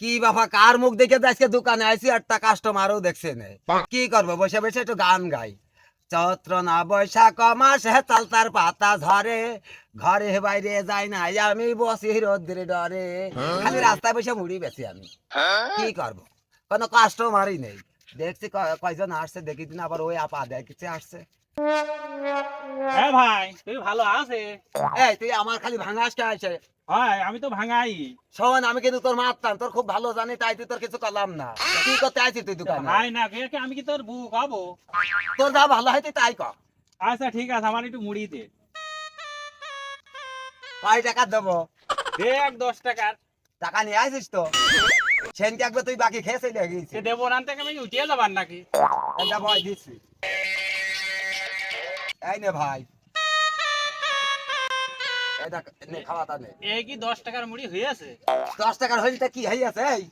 কি বাবা কার মুখ দেখে তো আজকে দোকানে আইসি একটা কাস্টমারও দেখছে না কি করব বসে বসে একটু গান গাই। চৈত্র না বৈশাখ মাস হে তালতার পাতা ঝরে ঘরে বাইরে যাই না আমি বসি রোদ্রে ডরে। খালি রাস্তায় বসে মুড়ি বেশি আমি। কি করব? কোনো কাস্টমারই নেই। দেখছি কয়জন আসছে দেখি দিন আবার ওই আপা দেখছে আসছে। হ্যাঁ ভাই তুই ভালো আছে? এই তুই আমার খালি ভাঙাস কে আছে হয় আমি তো ভাঙাই। শোন আমি কিন্তু তোর মারতাম তোর খুব ভালো জানি তাই তুই তোর কিছু করলাম না। কি করতে আইছিস তুই দোকানে? ভাই না কে আমি কি তোর বুক হব তোর যা ভালো হয় তুই তাই কর। আচ্ছা ঠিক আছে আমার একটু মুড়ি দে। কয় টাকা দেবো? দে এক দশ টাকার। টাকা নিয়ে আসিস তো? সেনকে একবার তুই বাকি খেয়ে চলে গিয়েছিস? সে দেবো না থেকে আমি উঠিয়ে যাবার নাকি? এটা ভয় দিচ্ছি। এই নে ভাই। এই নে, খাওয়াটা নে। এই কি দশ টাকার মুড়ি হয়েছে দশ টাকার হইলটা কি হইয়াছে এই?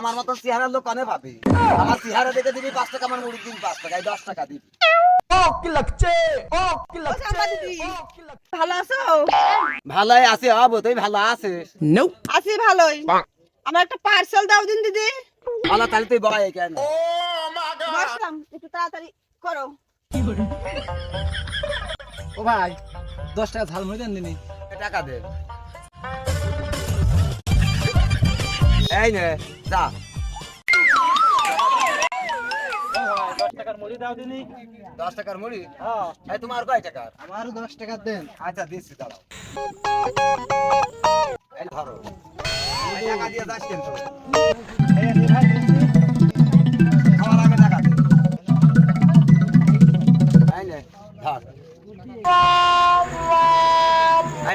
আমার মতো চেহারার লোক অনেক পাবি আমার চেহারা দেখে দিবি পাঁচ টাকা আমার মুড়ি দিন পাঁচ টাকা এই দশ টাকা দিবি। ভালো আছো ভালোই আছে হব তুই ভালো আছিস? আছি ভালোই। আমার একটা পার্সেল দাও দিন দিদি। ভালো তাহলে তুই বয় কেন একটু তাড়াতাড়ি করো। ও ভাই দশ টাকা ঝালমুড়ি দেন দিনি টাকা দে। এই নে যা। দশ টাকার মুড়ি দাও দিনি। দশ টাকার মুড়ি? হ্যাঁ। তোমার কয় টাকার? আমারও দশ টাকা দেন। আচ্ছা দিচ্ছি দাঁড়াও। ধরো। টাকা দিয়ে যাস কিন্তু।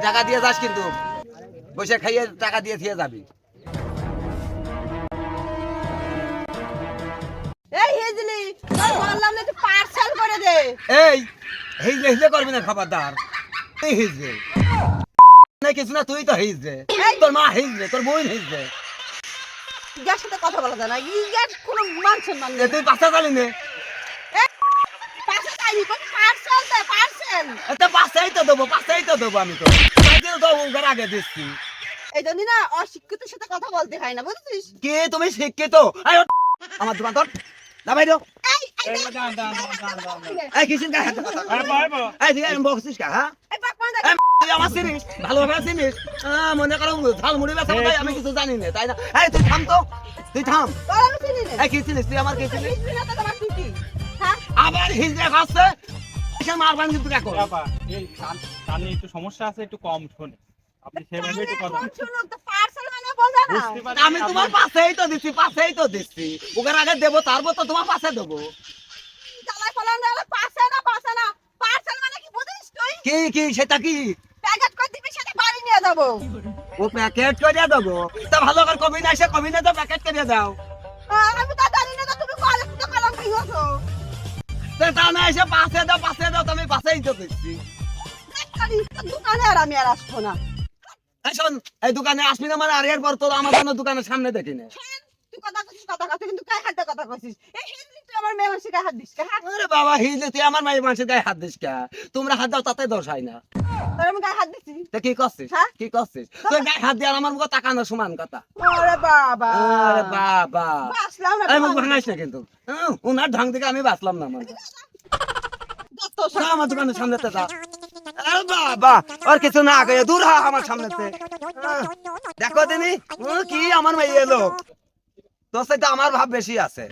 টাকা দিয়ে যাস কিন্তু। বসে খাইয়ে টাকা দিয়ে দিয়ে যাবি। এই হেজলি বললাম না একটু পার্সেল করে দে। এই হিজলে হিজলে করবি না খবরদার। তুই হিজলে। না কিছু না তুই তো হিজলে। তোর মা হিজলে তোর বোন হিজলে। যার সাথে কথা বলা যায় না ইয়ার কোনো মান সম্মান তুই পাশা চালি নে। পার্সেল দে পার্সেল তো দেবো তো দেবো আমি তো। পাশেই তো আগে দিচ্ছি। এই জন্য না অশিক্ষিতের সাথে কথা বলতে হয় না বুঝছিস? কে তুমি শিক্ষিত? আমার দোকান তোর। মনে করো ঝাল মুড়ি বেচা ভাই আমি কিছু জানি না তাই না? এই তুই থাম তো তুই থাম। কি চিনিস? তুই আমার কি চিনিস? হ্যাঁ? আবার হিজড়ে খাচ্ছে? মারবান কিন্তু দেখো বাবা, এই কানে একটু সমস্যা আছে একটু কম শোনে। আপনি সেভাবে একটু কথা শুনুন তো পার্সেল মানে না। আমি তোমার পাশেই তো দিচ্ছি পাশেই তো ওকে আগে দেবো তারপর তো তোমার পাশে দেবো। চালাই ফলান দেওয়ালে পাশে না পাশে না। পার্সেল মানে কি বুঝিস তুই? কি কি সেটা কি? প্যাকেট করে দিবি সেটা বাড়ি নিয়ে যাব। ও প্যাকেট করে দেবো। তা ভালো করে কবি না এসে কবি না তো প্যাকেট করে দাও। আমি তা তা না এসে পাশে দাও পাশে দাও também passei, পাশেই তো দিচ্ছি দোকানে আর আমি আর আসব না। শোন এই দোকানে আসবি না মানে আর এরপর তোর আমার জন্য দোকানের সামনে দেখি না। তুই কথা কথা কথা কিন্তু কায় হাতে কথা কছিস এই হেজলি তুই আমার মেয়ে মাসি গায়ে হাত দিস কে? হ্যাঁ? আরে বাবা হিজলে তুই আমার মায়ের মানুষের গায়ে হাত দিস কা? তোমরা হাত দাও তাতে দোষ হয় না। তোর আমি গায়ে হাত দিছি। তা কি করছিস? হ্যাঁ? কি করছিস? তুই গায়ে হাত দিয়ে আমার মুখে তাকানো সমান কথা। ওরে বাবা। আরে বাবা। বাসলাম না আমি মুখ ভাঙাইস না কিন্তু। উনার ঢং থেকে আমি বাঁচলাম না মানে। আমার দোকানের সামনে যা। আরে বাবা আর কিছু না আগে দূর হ আমার সামনে দেখো দিনি কি আমার মেয়ে লোক। তোর সাথে আমার ভাব বেশি আছে।